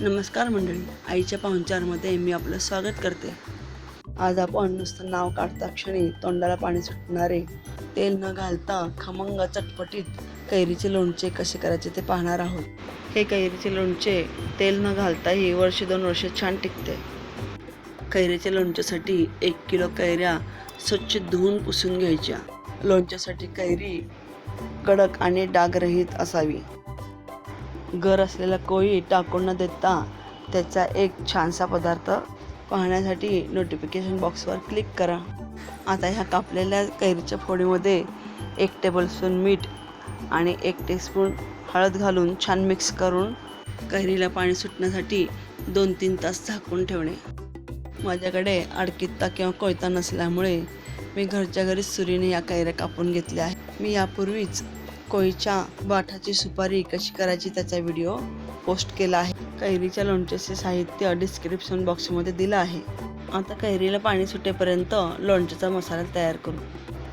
नमस्कार मंडळी आईच्या पाहुणचारमध्ये मी आपलं स्वागत करते. आज आपण नुसतं नाव काढता क्षणी तोंडाला पाणी सुटणारे तेल न घालता खमंग चटपटीत कैरीचे लोणचे कसे करायचे ते पाहणार आहोत. हे कैरीचे लोणचे तेल न घालताही वर्ष दोन वर्ष छान टिकते. कैरीच्या लोणच्यासाठी एक किलो कैऱ्या स्वच्छ धुवून पुसून घ्यायच्या. लोणच्यासाठी कैरी कडक आणि डागरहित असावी. गर असलेला कोळी टाकून न देता त्याचा एक छानसा पदार्थ पाहण्यासाठी नोटिफिकेशन बॉक्सवर क्लिक करा. आता ह्या कापलेल्या कैरीच्या फोडीमध्ये एक टेबलस्पून मीठ आणि एक टीस्पून हळद घालून छान मिक्स करून कैरीला पाणी सुटण्यासाठी दोन तीन तास झाकून ठेवणे. माझ्याकडे अडकित्ता किंवा कोयता नसल्यामुळे मी घरच्या घरीच सुरीने या कैऱ्या कापून घेतल्या आहे मी यापूर्वीच कोळीच्या बाठाची सुपारी कशी करायची त्याचा व्हिडिओ पोस्ट केला आहे. कैरीच्या लोणच्याचे साहित्य डिस्क्रिप्शन बॉक्समध्ये दिलं आहे. आता कैरीला पाणी सुटेपर्यंत लोणच्याचा मसाला तयार करू.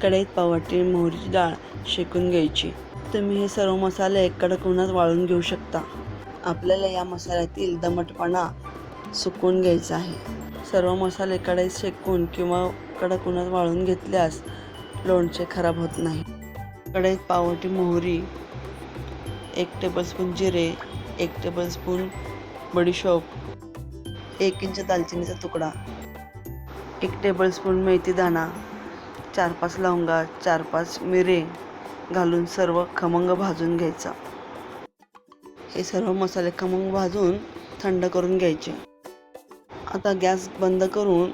कढईत पावटी मोहरीची डाळ शेकून घ्यायची. तुम्ही हे सर्व मसाले कडक उन्हात वाळून घेऊ शकता. आपल्याला या मसाल्यातील दमटपणा सुकवून घ्यायचा आहे. सर्व मसाले कढईत शेकून किंवा कडक उन्हात वाळून घेतल्यास लोणचे खराब होत नाही. कढईत पावटी मोहरी एक टेबलस्पून जिरे एक टेबलस्पून बडीशोप एक इंच दालचिनीचा तुकडा एक टेबलस्पून मेथी दाणा चार पाच लवंगा चार पाच मिरे घालून सर्व खमंग भाजून घ्यायचा. हे सर्व मसाले खमंग भाजून थंड करून घ्यायचे. आता गॅस बंद करून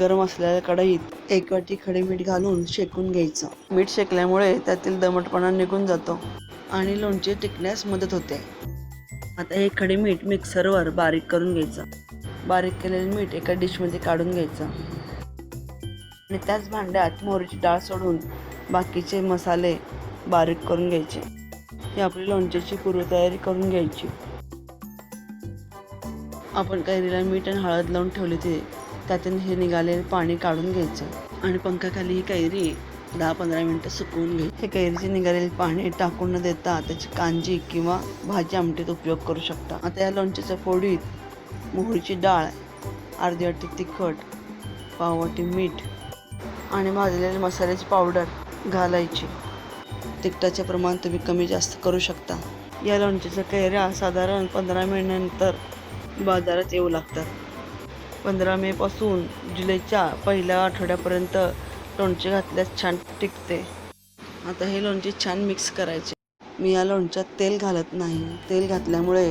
गरम असलेल्या कढईत एक वाटी खडे मीठ घालून शेकून घ्यायचं. मीठ शेकल्यामुळे त्यातील दमटपणा निघून जातो आणि लोणचे टिकण्यास मदत होते. आता हे खडे मीठ मिक्सरवर बारीक करून घ्यायचं. बारीक केलेलं मीठ एका डिशमध्ये काढून घ्यायचं. आणि त्याच भांड्यात मोहरीची डाळ सोडून बाकीचे मसाले बारीक करून घ्यायचे. ही आपली लोणच्याची पूर्वतयारी करून घ्यायची. आपण कैरीला मीठ आणि हळद लावून ठेवली ते त्यातून हे निघालेलं पाणी काढून घ्यायचं. आणि पंखाखाली ही कैरी दहा पंधरा मिनटं सुकवून घे. हे कैरीचे निघालेले पाणी टाकून न देता त्याची कांजी किंवा भाजी आमटीत उपयोग करू शकता. आता या लोणच्याच्या फोडीत मोहरीची डाळ अर्धी वाटी तिखट पाववाटी मीठ आणि भाजलेले मसाल्याची पावडर घालायची. तिखटाचे प्रमाण तुम्ही कमी जास्त करू शकता. या लोणच्याच्या कैऱ्या साधारण पंधरा महिन्यानंतर बाजारात येऊ लागतात. पंधरा मेपासून जुलैच्या पहिल्या आठवड्यापर्यंत लोणचे घातल्यास छान टिकते. आता हे लोणचे छान मिक्स करायचे. मी या लोणच्यात तेल घालत नाही. तेल घातल्यामुळे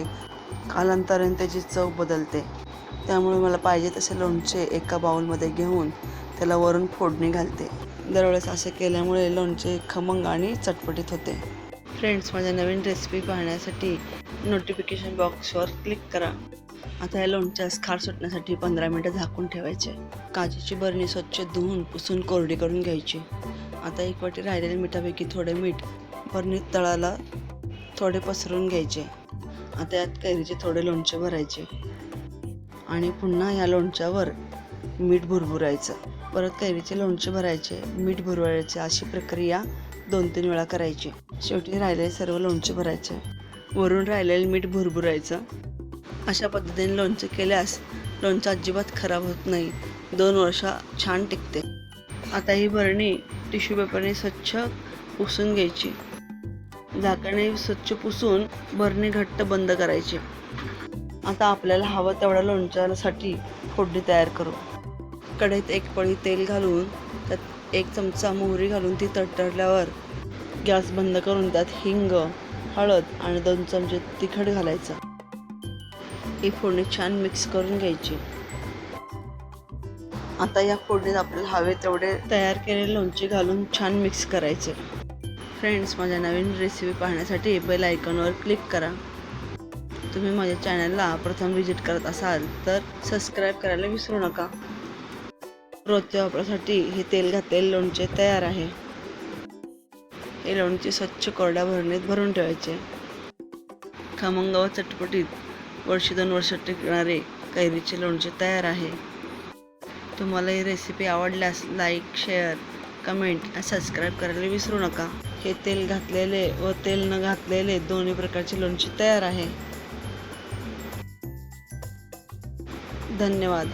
कालांतराने त्याची चव बदलते. त्यामुळे मला पाहिजे तसे लोणचे एका बाउलमध्ये घेऊन त्याला वरून फोडणी घालते. दरवेळेस असे केल्यामुळे लोणचे खमंग आणि चटपटीत होते. फ्रेंड्स माझ्या नवीन रेसिपी पाहण्यासाठी नोटिफिकेशन बॉक्सवर क्लिक करा. आता या लोणच्या खार सुटण्यासाठी पंधरा मिनटं झाकून ठेवायचे. काजूची बरणी स्वच्छ धुवून पुसून कोरडी करून घ्यायची. आता एक वाटी राहिलेल्या मिठापैकी थोडे मीठ बरणीत तळाला थोडे पसरून घ्यायचे. आता यात कैरीचे थोडे लोणचे भरायचे. आणि पुन्हा या लोणच्यावर मीठ भुरभुरायचं. परत कैरीचे लोणचे भरायचे. मीठ भुरवायचे अशी प्रक्रिया दोन तीन वेळा करायची. शेवटी राहिलेले सर्व लोणचे भरायचे. वरून राहिलेलं मीठ भुरभुरायचं. अशा पद्धतीने लोणचे केल्यास लोणचं अजिबात खराब होत नाही. दोन वर्ष छान टिकते. आता ही भरणी टिश्यू पेपरने स्वच्छ पुसून घ्यायची. झाकणे स्वच्छ पुसून भरणी घट्ट बंद करायची. आता आपल्याला हवं तेवढ्या लोणच्यासाठी फोडणी तयार करू. कढईत एक पळी तेल घालून त्यात एक चमचा मोहरी घालून ती तडतडल्यावर गॅस बंद करून त्यात हिंग हळद आणि दोन चमचे तिखट घालायचं. ही फोडणी छान मिक्स करून घ्यायची. आता या फोडणीत आपल्याला हवे तेवढे तयार केलेले लोणचे घालून छान मिक्स करायचे. फ्रेंड्स माझ्या नवीन रेसिपी पाहण्यासाठी बेल आयकॉनवर क्लिक करा. तुम्ही माझ्या चॅनलला प्रथम व्हिजिट करत असाल तर सबस्क्राईब करायला विसरू नका. रोजच्या वापरासाठी हे तेल घातलेले लोणचे तयार आहे. हे लोणचे स्वच्छ कोरड्या भरणीत भरून ठेवायचे. खामंगाव व चटपटीत वर्ष दोन वर्ष टिकणारे कैरीचे लोणचे तयार आहे. तुम्हाला ही रेसिपी आवडल्यास लाईक शेअर कमेंट आणि सबस्क्राईब करायला विसरू नका. हे तेल घातलेले व तेल न घातलेले दोन्ही प्रकारचे लोणचे तयार आहे. धन्यवाद.